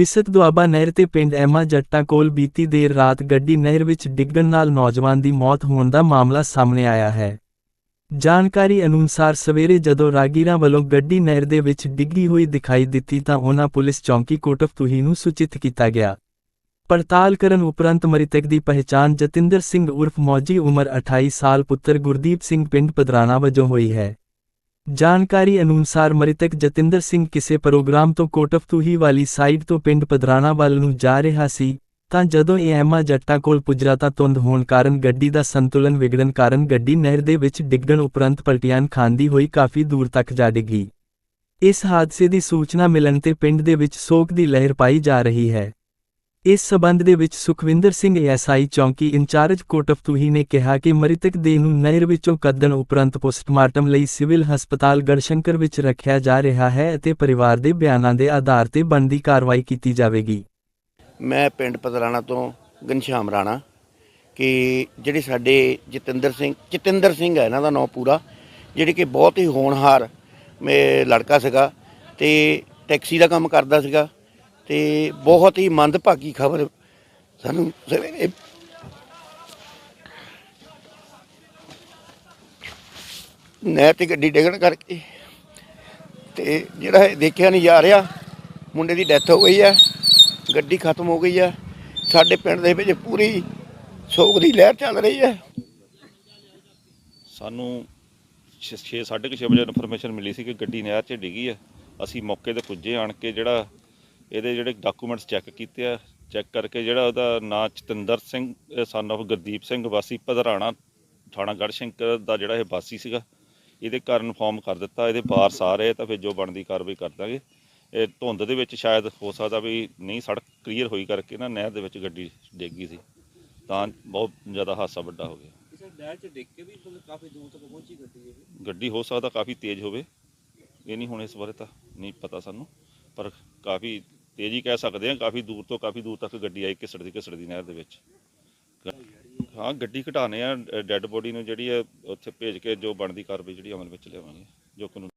ਬਿਸਤ ਦੁਆਬਾ ਨਹਿਰ ਤੇ ਪਿੰਡ ਐਮਾ ਜੱਟਾਂ ਕੋਲ ਬੀਤੀ ਦੇਰ ਰਾਤ ਗੱਡੀ ਨਹਿਰ ਵਿੱਚ ਡਿੱਗਣ ਨਾਲ ਨੌਜਵਾਨ ਦੀ ਮੌਤ ਹੋਣ ਦਾ ਮਾਮਲਾ ਸਾਹਮਣੇ ਆਇਆ ਹੈ। ਜਾਣਕਾਰੀ ਅਨੁਸਾਰ ਸਵੇਰੇ ਜਦੋਂ ਰਾਗੀਰਾਂ ਵੱਲੋਂ ਗੱਡੀ ਨਹਿਰ ਦੇ ਵਿੱਚ ਡਿੱਗੀ ਹੋਈ ਦਿਖਾਈ ਦਿੱਤੀ ਤਾਂ ਉਹਨਾਂ ਪੁਲਿਸ ਚੌਂਕੀ ਕੋਟਫਤੂਹੀ ਨੂੰ ਸੂਚਿਤ ਕੀਤਾ ਗਿਆ। ਪੜਤਾਲ ਕਰਨ ਉਪਰੰਤ ਮ੍ਰਿਤਕ ਦੀ ਪਹਿਚਾਣ ਜਤਿੰਦਰ ਸਿੰਘ ਉਰਫ ਮੌਜੀ ਉਮਰ 28 ਸਾਲ ਪੁੱਤਰ ਗੁਰਦੀਪ ਸਿੰਘ ਪਿੰਡ ਪਦਰਾਣਾ ਵਜੋਂ ਹੋਈ ਹੈ। ਜਾਣਕਾਰੀ ਅਨੁਸਾਰ ਮ੍ਰਿਤਕ ਜਤਿੰਦਰ ਸਿੰਘ ਕਿਸੇ ਪ੍ਰੋਗਰਾਮ ਤੋਂ ਕੋਟਫਤੂਹੀ ਵਾਲੀ ਸਾਈਡ ਤੋਂ ਪਿੰਡ ਪਦਰਾਣਾ ਵੱਲ ਨੂੰ ਜਾ ਰਿਹਾ ਸੀ, ਤਾਂ ਜਦੋਂ ਇਹ ਐਮਾ ਜੱਟਾਂ ਕੋਲ ਪੁੱਜਰਾ ਤਾਂ ਧੁੰਦ ਹੋਣ ਕਾਰਨ ਗੱਡੀ ਦਾ ਸੰਤੁਲਨ ਵਿਗੜਨ ਕਾਰਨ ਗੱਡੀ ਨਹਿਰ ਦੇ ਵਿੱਚ ਡਿੱਗਣ ਉਪਰੰਤ ਪਲਟਿਆਨ ਖਾਂਦੀ ਹੋਈ ਕਾਫੀ ਦੂਰ ਤੱਕ ਜਾ ਡਿੱਗੀ। ਇਸ ਹਾਦਸੇ ਦੀ ਸੂਚਨਾ ਮਿਲਣ ਤੇ ਪਿੰਡ ਦੇ ਵਿੱਚ ਸੋਗ ਦੀ ਲਹਿਰ ਪਾਈ ਜਾ ਰਹੀ ਹੈ। ਇਸ ਸਬੰਧ ਦੇ ਵਿੱਚ ਸੁਖਵਿੰਦਰ ਸਿੰਘ ਐਸਆਈ ਚੌਂਕੀ ਇੰਚਾਰਜ ਕੋਟਫਤੂਹੀ ਨੇ ਕਿਹਾ ਕਿ ਮ੍ਰਿਤਕ ਦੇਹ ਨੂੰ ਨਹਿਰ ਵਿੱਚੋਂ ਕੱਢਣ ਉਪਰੰਤ ਪੋਸਟਮਾਰਟਮ ਲਈ ਸਿਵਲ ਹਸਪਤਾਲ ਗੜਸ਼ੰਕਰ ਵਿੱਚ ਰੱਖਿਆ ਜਾ ਰਿਹਾ ਹੈ ਅਤੇ ਪਰਿਵਾਰ ਦੇ ਬਿਆਨਾਂ ਦੇ ਆਧਾਰ ਤੇ ਬਣਦੀ ਕਾਰਵਾਈ ਕੀਤੀ ਜਾਵੇਗੀ। ਮੈਂ ਪਿੰਡ ਪਤਰਾਣਾ ਤੋਂ ਘਨਸ਼ਾਮ ਰਾਣਾ ਕਿ ਜਿਹੜੇ ਸਾਡੇ ਜਤਿੰਦਰ ਸਿੰਘ ਜਤਿੰਦਰ ਸਿੰਘ ਹੈ ਇਹਨਾਂ ਦਾ ਨਾਮ ਪੂਰਾ, ਜਿਹੜੇ ਕਿ ਬਹੁਤ ਹੀ ਹੋਣਹਾਰ ਮੇ ਲੜਕਾ ਸੀਗਾ ਤੇ ਟੈਕਸੀ ਦਾ ਕੰਮ ਕਰਦਾ ਸੀਗਾ। ਤੇ ਬਹੁਤ ਹੀ ਮੰਦਭਾਗੀ ਖਬਰ ਸਾਨੂੰ ਸਵੇਰੇ ਨਹਿਰ ਤੇ ਗੱਡੀ ਡਿੱਗਣ ਕਰਕੇ ਤੇ ਜਿਹੜਾ ਇਹ ਦੇਖਿਆ ਨਹੀਂ ਜਾ ਰਿਹਾ, ਮੁੰਡੇ ਦੀ ਡੈਥ ਹੋ ਗਈ ਹੈ, ਗੱਡੀ ਖਤਮ ਹੋ ਗਈ ਹੈ। ਸਾਡੇ ਪਿੰਡ ਦੇ ਵਿੱਚ ਪੂਰੀ ਸੋਗ ਦੀ ਲਹਿਰ ਚੱਲ ਰਹੀ ਹੈ। ਸਾਨੂੰ 6 6:30 ਵਜੇ ਇਨਫੋਰਮੇਸ਼ਨ ਮਿਲੀ ਸੀ ਕਿ ਗੱਡੀ ਨਹਿਰ 'ਚ ਡਿੱਗੀ ਹੈ। ਅਸੀਂ ਮੌਕੇ ਤੇ ਪੁੱਜੇ ਆਣ ਕੇ ਜਿਹੜਾ ਇਹਦੇ ਜਿਹੜੇ ਡਾਕੂਮੈਂਟਸ ਚੈੱਕ ਕੀਤੇ ਆ ਚੈੱਕ ਕਰਕੇ ਜਿਹੜਾ ਉਹਦਾ ਨਾਂ ਚਤਿੰਦਰ ਸਿੰਘ ਸਨ of ਗੁਰਦੀਪ ਸਿੰਘ ਵਾਸੀ ਪਧਰਾਣਾ ਥਾਣਾ ਗੜਸ਼ੰਕਰ ਦਾ ਜਿਹੜਾ ਇਹ ਵਾਸੀ ਸੀਗਾ ਇਹਦੇ ਘਰ ਇਨਫੋਰਮ ਕਰ ਦਿੱਤਾ ਇਹਦੇ ਆ ਰਹੇ ਤਾਂ ਫਿਰ ਜੋ ਬਣਦੀ ਕਾਰਵਾਈ ਕਰ ਦਾਂਗੇ। ਇਹ ਧੁੰਦ ਦੇ ਵਿੱਚ ਸ਼ਾਇਦ ਹੋ ਸਕਦਾ ਵੀ ਨਹੀਂ ਸੜਕ ਕਲੀਅਰ ਹੋਈ ਕਰਕੇ ਨਾ ਨਹਿਰ ਦੇ ਵਿੱਚ ਗੱਡੀ ਡਿੱਗ ਗਈ ਸੀ ਤਾਂ ਬਹੁਤ ਜ਼ਿਆਦਾ ਹਾਦਸਾ ਵੱਡਾ ਹੋ ਗਿਆ। ਕਿਸੇ ਨਹਿਰ ਚ ਡਿੱਗ ਕੇ ਵੀ ਮਤਲਬ ਕਾਫੀ ਦੂਰ ਤੱਕ ਪਹੁੰਚੀ ਗੱਡੀ ਇਹ ਗੱਡੀ ਹੋ ਸਕਦਾ ਕਾਫੀ ਤੇਜ਼ ਹੋਵੇ ਇਹ ਨਹੀਂ ਹੁਣ ਇਸ ਬਾਰੇ ਤਾਂ ਨਹੀਂ ਪਤਾ ਸਾਨੂੰ ਪਰ ਕਾਫੀ ਤੇਜ਼ ਹੀ ਕਹਿ ਸਕਦੇ ਹਾਂ ਕਾਫੀ ਦੂਰ ਤੋਂ ਕਾਫੀ ਦੂਰ ਤੱਕ ਗੱਡੀ ਆਈ ਘਿਸੜਦੀ ਘਿਸੜਦੀ ਨਹਿਰ ਦੇ ਵਿੱਚ। ਹਾਂ, ਗੱਡੀ ਘਟਾਣੇ ਆ ਡੈੱਡ ਬੋਡੀ ਨੂੰ ਜਿਹੜੀ ਹੈ ਉੱਥੇ ਭੇਜ ਕੇ ਜੋ ਬਣਦੀ ਕਾਰਵਾਈ ਜਿਹੜੀ ਅਮਲ ਵਿੱਚ ਲਿਆਵਾਂਗੇ, ਜੋ ਕਾਨੂੰਨ